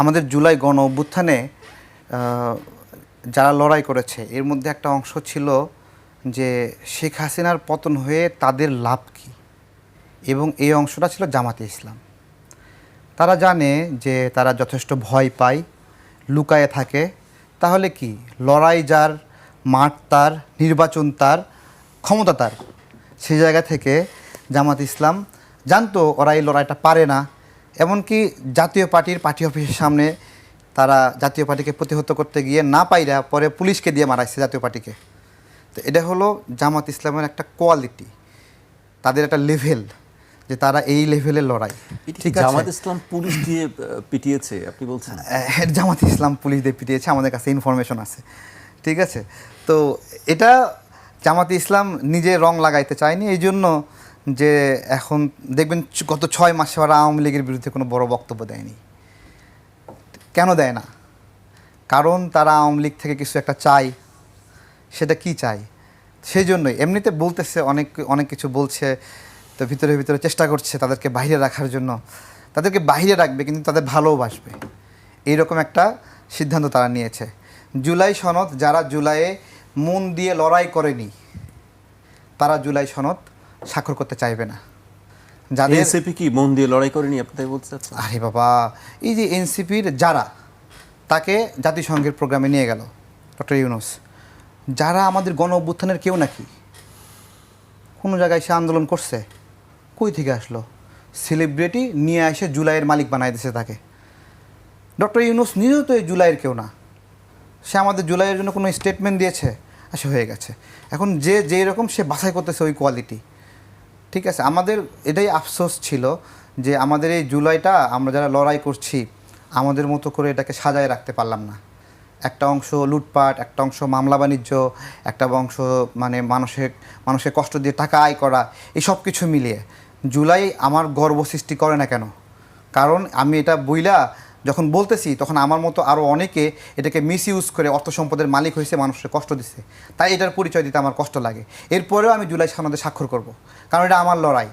আমাদের জুলাই গণ অভ্যুত্থানে যারা লড়াই করেছে, এর মধ্যে একটা অংশ ছিল যে শেখ হাসিনার পতন হয়ে তাদের লাভ কী? এবং এই অংশটা ছিল জামাতে ইসলাম। তারা জানে যে তারা যথেষ্ট ভয় পায়, লুকায়ে থাকে। তাহলে কি? লড়াই যার, মাঠ তার, নির্বাচন তার, ক্ষমতা তার। সেই জায়গা থেকে জামাত ইসলাম জানতো ওরা এই লড়াইটা পারে না। এমনকি জাতীয় পার্টির পার্টি অফিসের সামনে তারা জাতীয় পার্টিকে প্রতিহত করতে গিয়ে না পাইরা পরে পুলিশকে দিয়ে মারাইছে জাতীয় পার্টিকে। তো এটা হলো জামাত ইসলামের একটা কোয়ালিটি তাদের একটা লেভেল যে তারা এই লেভেলের লড়াই। ঠিক আছে? জামাত ইসলাম পুলিশ দিয়ে পিটিয়েছে আপনি বলছেন? জামাত ইসলাম পুলিশ দিয়ে পিটিয়েছে আমাদের কাছে ইনফরমেশন আছে। ঠিক আছে? তো এটা জামাত ইসলাম নিজে রং লাগাইতে চায়নি এই জন্য যে এখন দেখবেন গত ছয় মাসে ওরা আওয়ামী লীগের বিরুদ্ধে কোনো বড় বক্তব্য দেয়নি। কেন দেয় না? কারণ তারা আওয়ামী লীগ থেকে কিছু একটা চাই সেটা কি চাই সেই জন্যই। এমনিতে বলতেছে, অনেক অনেক কিছু বলছে, তো ভিতরে ভিতরে চেষ্টা করছে তাদেরকে বাইরে রাখার জন্য। তাদেরকে বাইরে রাখবে, কিন্তু তাদের ভালোবাসবে। এইরকম একটা সিদ্ধান্ত তারা নিয়েছে। জুলাই সনদ যারা জুলাইয়ে মন দিয়ে লড়াই করেনি, তারা জুলাই সনদ স্বাক্ষর করতে চাইবে না। যাদের এনসিপি কি মন দিয়ে লড়াই করেনি আপনি বলতে চাচ্ছেন? আরে বাবা এই যে এনসিপির যারা তাকে জাতিসংঘের প্রোগ্রামে নিয়ে গেল ডক্টর ইউনুস। যারা আমাদের গণ অভ্যুত্থানের কেউ নাকি? কোনো জায়গায় সে আন্দোলন করছে? কই থেকে আসলো? সেলিব্রিটি নিয়ে এসে জুলাইয়ের মালিক বানাই দিছে তাকে। ডক্টর ইউনুস নিজেও তো এই জুলাইয়ের কেউ না। সে আমাদের জুলাইয়ের জন্য কোনো স্টেটমেন্ট দিয়েছে আর সে হয়ে গেছে। এখন যে যেই রকম সে বাছাই করতেছে ওই কোয়ালিটি ঠিক আছে, আমাদের এটাই আফসোস ছিল যে আমাদের এই জুলাইটা আমরা যারা লড়াই করছি, আমাদের মতো করে এটাকে সাজায় রাখতে পারলাম না। একটা অংশ লুটপাট, একটা অংশ মামলা বাণিজ্য, একটা অংশ মানে মানুষের মানুষের কষ্ট দিয়ে টাকা আয় করা, এই সব কিছু মিলিয়ে। জুলাই আমার গর্ব সৃষ্টি করে না কেন? কারণ আমি এটা বইলা যখন বলতেছি, তখন আমার মতো আরও অনেকে এটাকে মিস ইউজ করে অর্থ সম্পদের মালিক হয়েছে, মানুষের কষ্ট দিচ্ছে। তাই এটার পরিচয় দিতে আমার কষ্ট লাগে। এরপরেও আমি জুলাই সনদে স্বাক্ষর করব। কারণ এটা আমার লড়াই।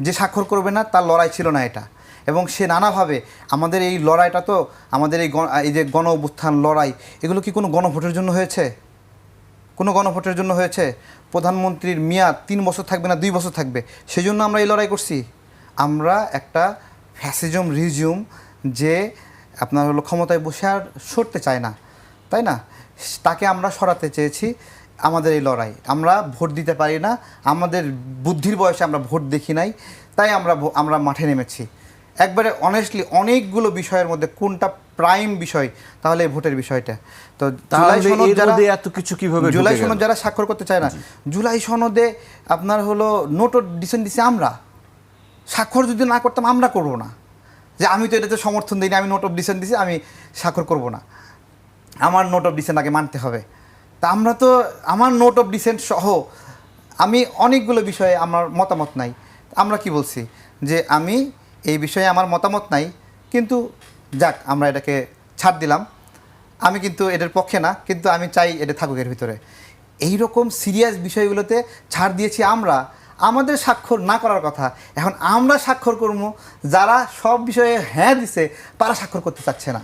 যে স্বাক্ষর করবে না, তার লড়াই ছিল না এটা। এবং সে নানাভাবে আমাদের এই লড়াইটা তো, আমাদের এই এই যে গণ অভ্যুত্থান লড়াই, এগুলো কি কোনো গণভোটের জন্য হয়েছে? কোনো গণভোটের জন্য হয়েছে? প্রধানমন্ত্রীর মেয়াদ তিন বছর থাকবে না, দুই বছর থাকবে। সেই জন্য আমরা এই লড়াই করছি। আমরা একটা ফ্যাসিজম রিজিউম যে আপনার হলো ক্ষমতায় বসে আর সরতে চায় না তাই না? তাকে আমরা সরাতে চেয়েছি আমাদের এই লড়াই। আমরা ভোট দিতে পারি না আমাদের বুদ্ধির বয়সে আমরা ভোট দেখি নাই তাই আমরা আমরা মাঠে নেমেছি। একবারে অনেস্টলি অনেকগুলো বিষয়ের মধ্যে কোনটা প্রাইম বিষয় তাহলে এই ভোটের বিষয়টা। তো জুলাই সনদ যারা এত কিছু কীভাবে জুলাই সনদ যারা স্বাক্ষর করতে চায় না জুলাই সনদে আপনার হলো নোট ডিসেন দিছি আমরা। স্বাক্ষর যদি না করতাম আমরা করব না। যে আমি তো এটাতে সমর্থন দিই না আমি নোট অফ ডিসেন্ট দিছি, আমি স্বাক্ষর করব না। আমার নোট অফ ডিসেন্ট আগে মানতে হবে। তা আমরা তো, আমার নোট অফ ডিসেন্ট সহ আমি অনেকগুলো বিষয়ে আমার মতামত নাই। আমরা কি বলছি? যে আমি এই বিষয়ে আমার মতামত নাই, কিন্তু যাক, আমরা এটাকে ছাড় দিলাম। আমি কিন্তু এটার পক্ষে না, কিন্তু আমি চাই এটা থাকুক এর ভিতরে। এই রকম সিরিয়াস বিষয়গুলোতে ছাড় দিয়েছি আমরা আমাদের স্বাক্ষর না করার কথা। এখন আমরা স্বাক্ষর করব, যারা সব বিষয়ে হ্যাঁ দিছে, তারা স্বাক্ষর করতে চাচ্ছে না।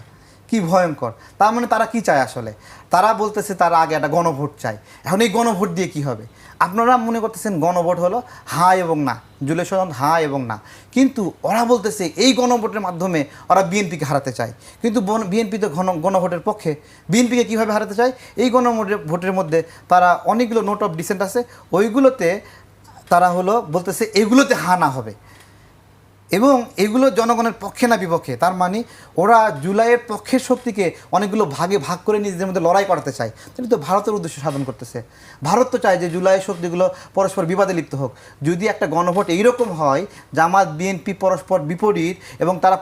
কি ভয়ঙ্কর। তার মানে তারা কি চায় আসলে? তারা বলতেছে তারা আগে একটা গণভোট চায় এখন এই গণভোট দিয়ে কি হবে? আপনারা মনে করতেছেন গণভোট হলো হ্যাঁ এবং না জুলাই সনদ হ্যাঁ এবং না। কিন্তু ওরা বলতেছে এই গণভোটের মাধ্যমে ওরা বিএনপিকে হারাতে চায়। কিন্তু বিএনপি তো ঘন, গণভোটের পক্ষে। বিএনপিকে কীভাবে হারাতে চায়? এই গণভোটের, ভোটের মধ্যে তারা অনেকগুলো নোট অফ ডিসেন্ট আছে। ওইগুলোতে তারা হলো বলতেছে, এগুলোতে হা না হবে। এবং এগুলো জনগণের পক্ষে না বিপক্ষে। তার মানে ওরা জুলাইয়ের পক্ষের শক্তিকে অনেকগুলো ভাগে ভাগ করে নিজেদের মধ্যে লড়াই করাতে চায়। তাহলে তো ভারতের উদ্দেশ্য সাধন করতেছে। ভারত তো চায় যে জুলাইয়ের শক্তিগুলো পরস্পর বিবাদে লিপ্ত হোক। যদি একটা গণভোট এইরকম হয়, জামাত, বিএনপি পরস্পর বিপরীত এবং তারা